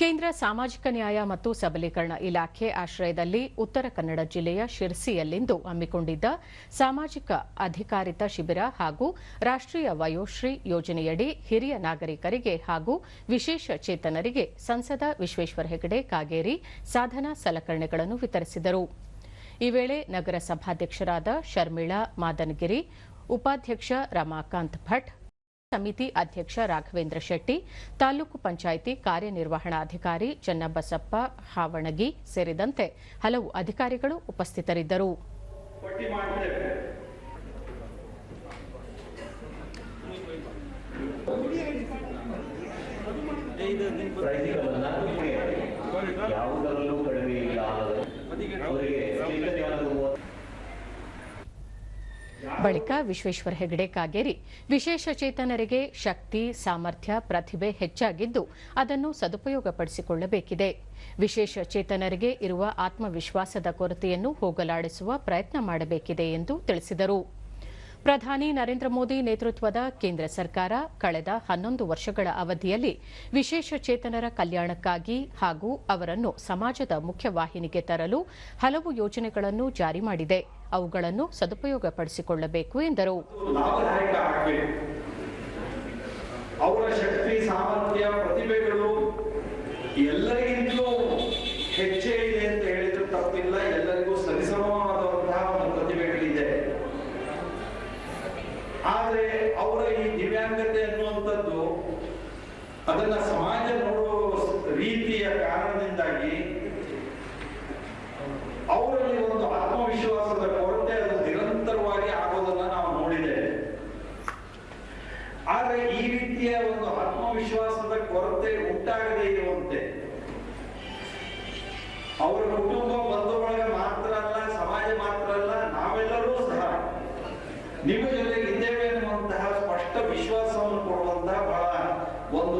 ಕೇಂದ್ರ ಸಾಮಾಜಿಕ ನ್ಯಾಯ ಮತ್ತು ಸಬಲೀಕರಣ ಇಲಾಖೆ ಆಶ್ರಯದಲ್ಲಿ ಉತ್ತರ ಕನ್ನಡ ಜಿಲ್ಲೆಯ ಶಿರ್ಸಿಯಲ್ಲಿಂದು ಹಮ್ಮಿಕೊಂಡಿದ್ದ ಸಾಮಾಜಿಕ ಅಧಿಕಾರಿತ ಶಿಬಿರ ಹಾಗೂ ರಾಷ್ಟ್ರೀಯ ವಯೋಶ್ರೀ ಯೋಜನೆಯಡಿ ಹಿರಿಯ ನಾಗರಿಕರಿಗೆ ಹಾಗೂ ವಿಶೇಷ ಚೇತನರಿಗೆ ಸಂಸದ ವಿಶ್ವೇಶ್ವರ ಹೆಗಡೆ ಕಾಗೇರಿ ಸಾಧನಾ ಸಲಕರಣೆಗಳನ್ನು ವಿತರಿಸಿದರು. ಈ ವೇಳೆ ನಗರಸಭಾಧ್ಯಕ್ಷರಾದ ಶರ್ಮಿಳಾ ಮಾದನಗಿರಿ, ಉಪಾಧ್ಯಕ್ಷ ರಮಾಕಾಂತ್ ಭಟ್ ಸಮಿತಿ ಅಧ್ಯಕ್ಷ ರಾಘವೇಂದ್ರ ಶೆಟ್ಟಿ ತಾಲೂಕು ಪಂಚಾಯಿತಿ ಕಾರ್ಯನಿರ್ವಹಣಾಧಿಕಾರಿ ಚನ್ನಬಸಪ್ಪ ಹಾವಣಗಿ ಸೇರಿದಂತೆ ಹಲವು ಅಧಿಕಾರಿಗಳು ಉಪಸ್ಥಿತರಿದ್ದರು. ಯಾವುದರಲ್ಲೂ ಬಳಿಕ ವಿಶ್ವೇಶ್ವರ ಹೆಗಡೆ ಕಾಗೇರಿ. ವಿಶೇಷ ಚೇತನರಿಗೆ ಶಕ್ತಿ, ಸಾಮರ್ಥ್ಯ, ಪ್ರತಿಭೆ ಹೆಚ್ಚಾಗಿದ್ದು ಅದನ್ನು ಸದುಪಯೋಗಪಡಿಸಿಕೊಳ್ಳಬೇಕಿದೆ. ವಿಶೇಷ ಚೇತನರಿಗೆ ಇರುವ ಆತ್ಮವಿಶ್ವಾಸದ ಕೊರತೆಯನ್ನು ಹೋಗಲಾಡಿಸುವ ಪ್ರಯತ್ನ ಮಾಡಬೇಕಿದೆ ಎಂದು ತಿಳಿಸಿದರು. ಪ್ರಧಾನಿ ನರೇಂದ್ರ ಮೋದಿ ನೇತೃತ್ವದ ಕೇಂದ್ರ ಸರ್ಕಾರ ಕಳೆದ ಹನ್ನೊಂದು ವರ್ಷಗಳ ಅವಧಿಯಲ್ಲಿ ವಿಶೇಷ ಚೇತನರ ಕಲ್ಯಾಣಕ್ಕಾಗಿ ಹಾಗೂ ಅವರನ್ನು ಸಮಾಜದ ಮುಖ್ಯವಾಹಿನಿಗೆ ತರಲು ಹಲವು ಯೋಜನೆಗಳನ್ನು ಜಾರಿ ಮಾಡಿದೆ. ಅವುಗಳನ್ನು ಸದುಪಯೋಗಪಡಿಸಿಕೊಳ್ಳಬೇಕು ಎಂದರು. ಅವರ ಶಕ್ತಿ, ಸಾಮರ್ಥ್ಯ, ಪ್ರತಿಭೆಗಳು ಎಲ್ಲರಿಗಿಂತಲೂ ಹೆಚ್ಚೇ ಇದೆ ಅಂತ ಹೇಳಿದ್ರು ತಪ್ಪಿಲ್ಲ. ಎಲ್ಲರಿಗೂ ಸರಿಸಮವಾದಂತಹ ಒಂದು ಪ್ರತಿಭೆಗಳಿದೆ. ಆದರೆ ಅವರ ಈ ದಿವ್ಯಾಂಗತೆ ಅನ್ನುವಂಥದ್ದು ಅದನ್ನ ಸಮಾಜ ನೋಡುವ ರೀತಿಯ ಕಾರಣದಿಂದಾಗಿ ಆದ್ರೆ ಈ ರೀತಿಯ ಒಂದು ಆತ್ಮವಿಶ್ವಾಸದ ಕೊರತೆ ಉಂಟಾಗದೇ ಇರುವಂತೆ. ಅವರ ಕುಟುಂಬ ಬಂಧು ಬಳಗ ಮಾತ್ರ ಅಲ್ಲ, ಸಮಾಜ ಮಾತ್ರ ಅಲ್ಲ, ನಾವೆಲ್ಲರೂ ಸಹ ನಿಮ್ಮ ಜೊತೆಗೆ ಇದ್ದೇವೆ ಅನ್ನುವಂತಹ ಸ್ಪಷ್ಟ ವಿಶ್ವಾಸವನ್ನು ಕೊಡುವಂತಹ ಬಹಳ ಒಂದು